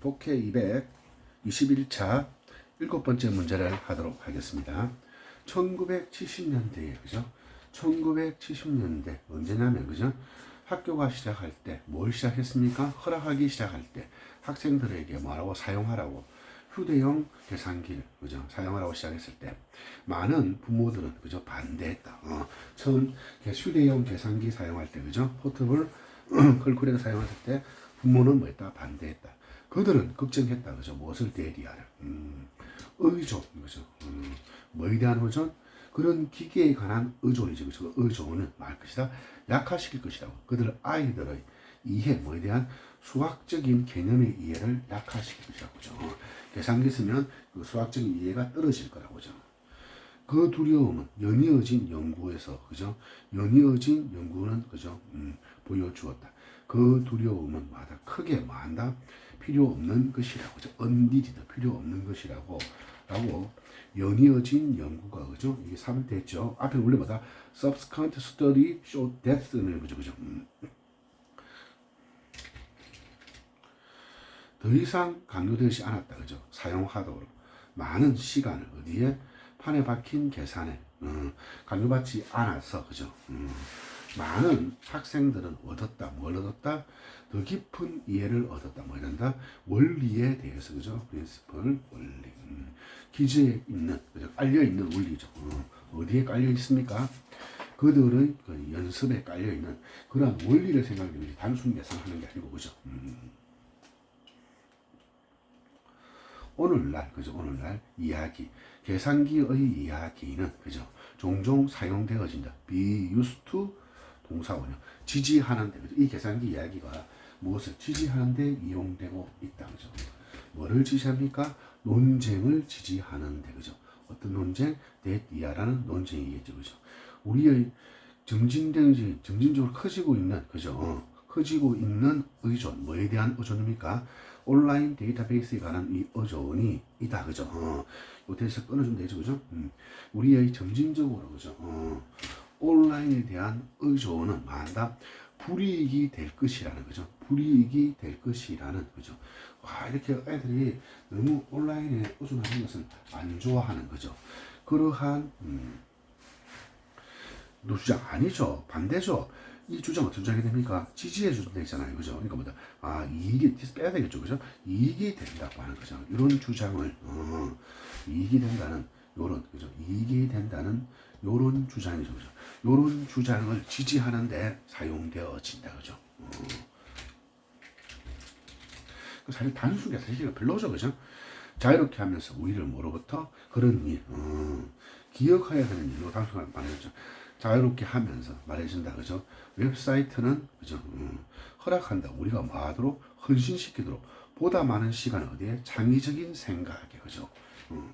독해 221차 일곱 번째 문제를 하도록 하겠습니다. 1970년대에 그죠? 1970년대 언제냐면 그죠? 학교가 시작할 때 뭘 시작했습니까? 허락하기 시작할 때 학생들에게 뭐라고 사용하라고 휴대용 계산기를 그죠? 사용하라고 시작했을 때 많은 부모들은 그죠? 반대했다. 어, 처음 휴대용 계산기 사용할 때 그죠? 포트블 컬쿨레를 사용했을 때 부모는 뭐했다? 반대했다. 그들은 걱정했다. 그죠? 무엇을 대리하려? 음, 의존. 그죠? 음, 뭐에 대한 의존? 그런 기계에 관한 의존이죠. 그죠? 의존은 말 것이다. 약화시킬 것이라고. 그들 아이들의 이해, 뭐에 대한 수학적인 개념의 이해를 약화시킬 것이라고. 그죠? 계산기 쓰면 그 수학적인 이해가 떨어질 거라고. 그죠? 그 두려움은 연이어진 연구에서 그죠 연이어진 연구는 그죠 음, 보여주었다. 그 두려움은 마다 크게 많다 필요 없는 것이라고 언디디드 필요 없는 것이라고 라고 연이어진 연구가 그죠? 이게 3 됐죠. 앞에 원래 뭐다? Subsequent study show that는 그죠 그죠? 음. 더 이상 강요되지 않았다 그죠? 사용하도록. 많은 시간을 어디에? 판에 박힌 계산에 어, 강요받지 않아서 그죠. 음, 많은 학생들은 얻었다. 뭘 얻었다? 더 깊은 이해를 얻었다. 뭐 이런다? 원리에 대해서 그죠. 프린시플 원리. 음, 기저에 있는 그죠. 깔려 있는 원리죠. 어, 디에 깔려 있습니까? 그들의 그 연습에 깔려 있는 그런 원리를 생각하면 단순 계산하는 게 아니고 그죠. 음. 오늘날 그죠 오늘날 이야기 계산기의 이야기는 그죠 종종 사용되어진다 be used to 동사원형 지지하는데 이 계산기 이야기가 무엇을 지지하는데 이용되고 있다 그죠? 뭐를 지지합니까? 논쟁을 지지하는데 그죠? 어떤 논쟁? 대이하라는 논쟁이겠죠 그죠? 우리의 점진된 점진적으로 커지고 있는 그죠? 어, 커지고 있는 의존 뭐에 대한 의존입니까? 온라인 데이터베이스에 관한 이 의존이 있다 그죠? 어, 요태에서 끊어주면 되죠 그죠? 음, 우리의 점진적으로 그죠? 어, 온라인에 대한 의존은 많다 불이익이 될 것이라는 거죠 불이익이 될 것이라는 거죠 와 이렇게 애들이 너무 온라인에 의존하는 것은 안 좋아하는 거죠 그러한 음, 주장 아니죠 반대죠 이 주장 어떤 주장이 됩니까? 지지해 주면 되잖아요. 그죠? 그러니까 뭐다. 아, 이익이, 빼야 되겠죠. 그죠? 이익이 된다고 하는 거죠. 이런 주장을, 어, 이익이 된다는, 요런, 그죠? 이익이 된다는 요런 주장이죠. 그죠? 요런 주장을 지지하는데 사용되어진다. 그죠? 어. 사실 단순하게 사실은 별로죠. 그죠? 자유롭게 하면서 우리를 뭐로부터 그런 일, 어, 기억해야 되는 일로 단순하게 말해줬죠. 자유롭게 하면서 말해준다. 그죠? 웹사이트는, 그죠? 음, 허락한다. 우리가 뭐 하도록 헌신시키도록 보다 많은 시간을 어디에? 창의적인 생각에, 그죠? 음.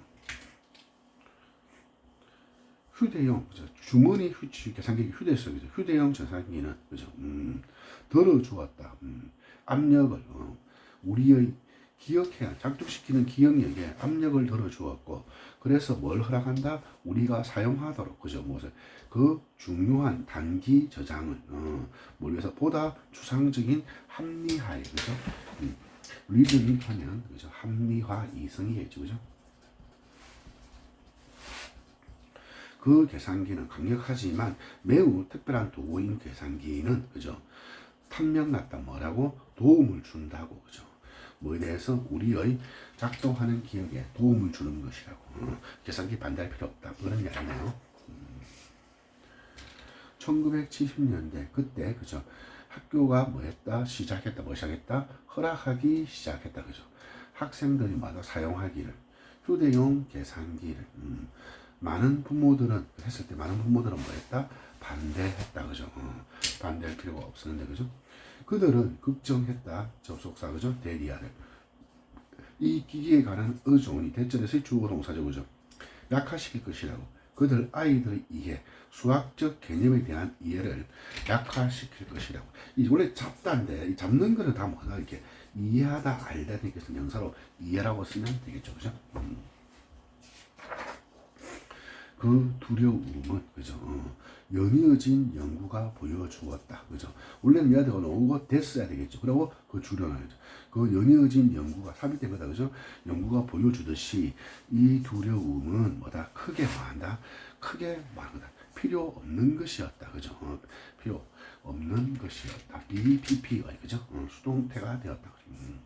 휴대용, 그죠? 주머니 휴, 계산기 휴대성, 그죠? 휴대용 계산기는, 그죠? 음, 덜어주었다. 음, 압력을, 어, 우리의 기억해야 작동시키는 기억력에 압력을 덜어주었고 그래서 뭘 허락한다? 우리가 사용하도록 그죠 무엇을 그 중요한 단기 저장을 어, 뭘 위해서 보다 추상적인 합리화에 그죠 음, 리드닝 하면 그죠 합리화 이성이겠죠 그죠 그 계산기는 강력하지만 매우 특별한 도구인 계산기는 그죠 탐명났다 뭐라고 도움을 준다고 그죠 뭐에 대해서 우리의 작동하는 기억에 도움을 주는 것이라고. 어, 계산기 반대할 필요 없다. 그런 이야기네요. 음. 1970년대 그때 그죠. 학교가 뭐 했다 시작했다 뭐 시작했다 허락하기 시작했다 그죠. 학생들이 마다 사용하기를 휴대용 계산기를 음. 많은 부모들은 했을 때 많은 부모들은 뭐 했다 반대했다 그죠. 어, 반대할 필요가 없었는데 그죠. 그들은 걱정했다. 접속사 그죠? 대리아를. 이 기기에 관한 의존이 대전에서의 주어 동사죠 그죠? 약화시킬 것이라고. 그들 아이들의 이해, 수학적 개념에 대한 이해를 약화시킬 것이라고. 이 원래 잡다인데 이 잡는 거는 다 뭐다 이렇게 이해하다 알다 이렇게 명사로 이해라고 쓰면 되겠죠, 그죠? 음. 그 두려움은 그죠? 어, 연이어진 연구가 보여주었다 그죠? 원래는 얘가 되고 오고 됐어야 되겠죠. 그리고 그 줄여놔야죠 그 연이어진 연구가 삽입된 거다 그죠? 연구가 보여주듯이 이 두려움은 뭐다? 크게 뭐한다. 크게 말한다. 필요 없는 것이었다 그죠? 어, 필요 없는 것이었다. BPP 그죠? 어, 수동태가 되었다 음.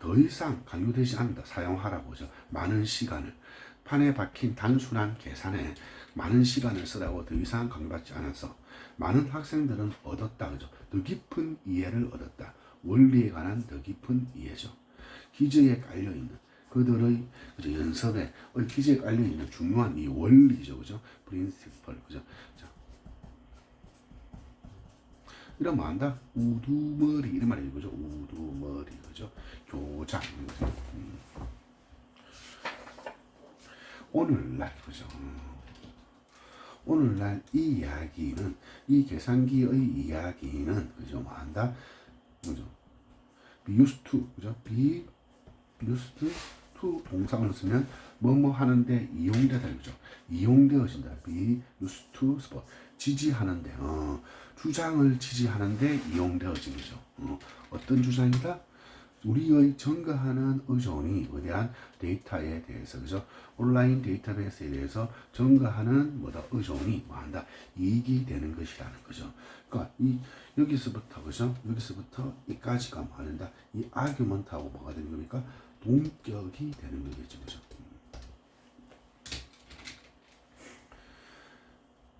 더 이상 강요되지 않는다. 사용하라고 죠? 많은 시간을 판에 박힌 단순한 계산에 많은 시간을 쓰라고 더 이상 강요받지 않아서 많은 학생들은 얻었다. 그죠? 더 깊은 이해를 얻었다. 원리에 관한 더 깊은 이해죠. 기저에 깔려 있는 그들의 그죠? 연습에 어, 기저에 깔려 있는 중요한 이 원리죠. 그죠? 프린시펄. 그죠? 자, 이런 뭐 한다? 우두머리 이런 말이 그죠? 우두머리 그죠? 교장 그죠? 음. 오늘날 그죠? 음. 오늘날 이 이야기는 이 계산기의 이야기는 그죠? 뭐 한다? 그죠? used to 그죠? be used to 동사를 쓰면 뭐뭐 하는데 이용되다 그죠? 이용되어진다. be used to sport 지지하는데 어, 주장을 지지하는데 이용되어진 거죠. 어, 어떤 주장이다? 우리의 증가하는 의존이 어디한 데이터에 대해서 그죠? 온라인 데이터베이스에 대해서 증가하는 뭐다 의존이 뭐한다 이익이 되는 것이라는 거죠. 그러니까 이 여기서부터 그죠? 여기서부터 이까지가 뭐 하는다 이 아규먼트하고 뭐가 되는 겁니까? 동격이 되는 거겠죠, 그죠?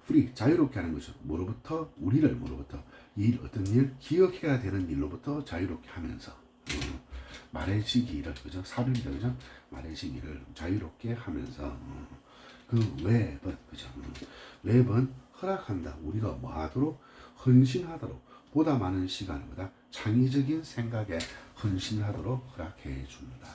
프리 자유롭게 하는 거죠. 뭐로부터 우리를 뭐로부터 일 어떤 일 기억해야 되는 일로부터 자유롭게 하면서 어, 말해지기를 그죠 사륜이다 그죠 말해지기를 자유롭게 하면서 어, 그 웹은 그죠 어, 웹은 허락한다 우리가 뭐 하도록 헌신하도록 보다 많은 시간보다 창의적인 생각에 헌신하도록 허락해 준다.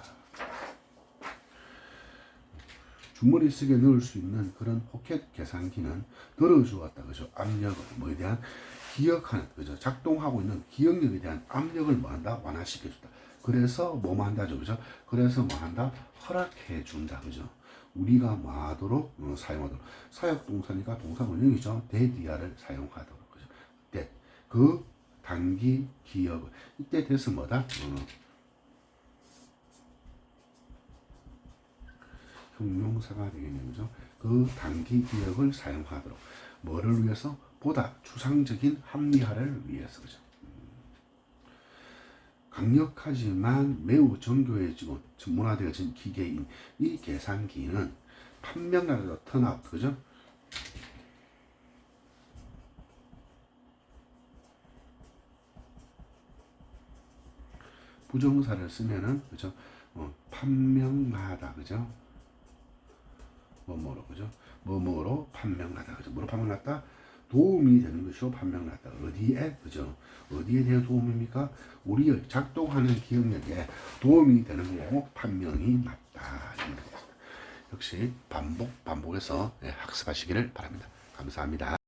주머니 속에 넣을 수 있는 그런 포켓 계산기는 들어주었다. 그죠? 압력을, 뭐에 대한 기억하는, 그죠? 작동하고 있는 기억력에 대한 압력을 뭐 한다? 완화시켜준다. 그래서 뭐뭐 한다죠. 그죠? 그래서 뭐 한다? 허락해 준다. 그죠? 우리가 뭐 하도록, 어, 사용하도록. 사역 동사니까 동사 원형이죠. 데디아를 사용하도록. 그죠? 데. 그 단기 기억을. 이때 돼서 뭐다? 어, 형용사가 되겠네요. 그죠? 그 단기 기억을 사용하도록. 뭐를 위해서? 보다 추상적인 합리화를 위해서. 그죠? 음. 강력하지만 매우 정교해지고 전문화되어진 기계인 이 계산기는 판명나라도 턴아웃, 그죠? 부정사를 쓰면은, 그죠? 어, 판명하다, 그죠? 뭐뭐로 그죠? 뭐뭐로 판명하다 그죠? 뭐로 판명났다? 도움이 되는 것이로 판명났다. 어디에 그죠? 어디에 대한 도움입니까? 우리의 작동하는 기억력에 도움이 되는 거고 판명이 맞다. 역시 반복 반복해서 예, 학습하시기를 바랍니다. 감사합니다.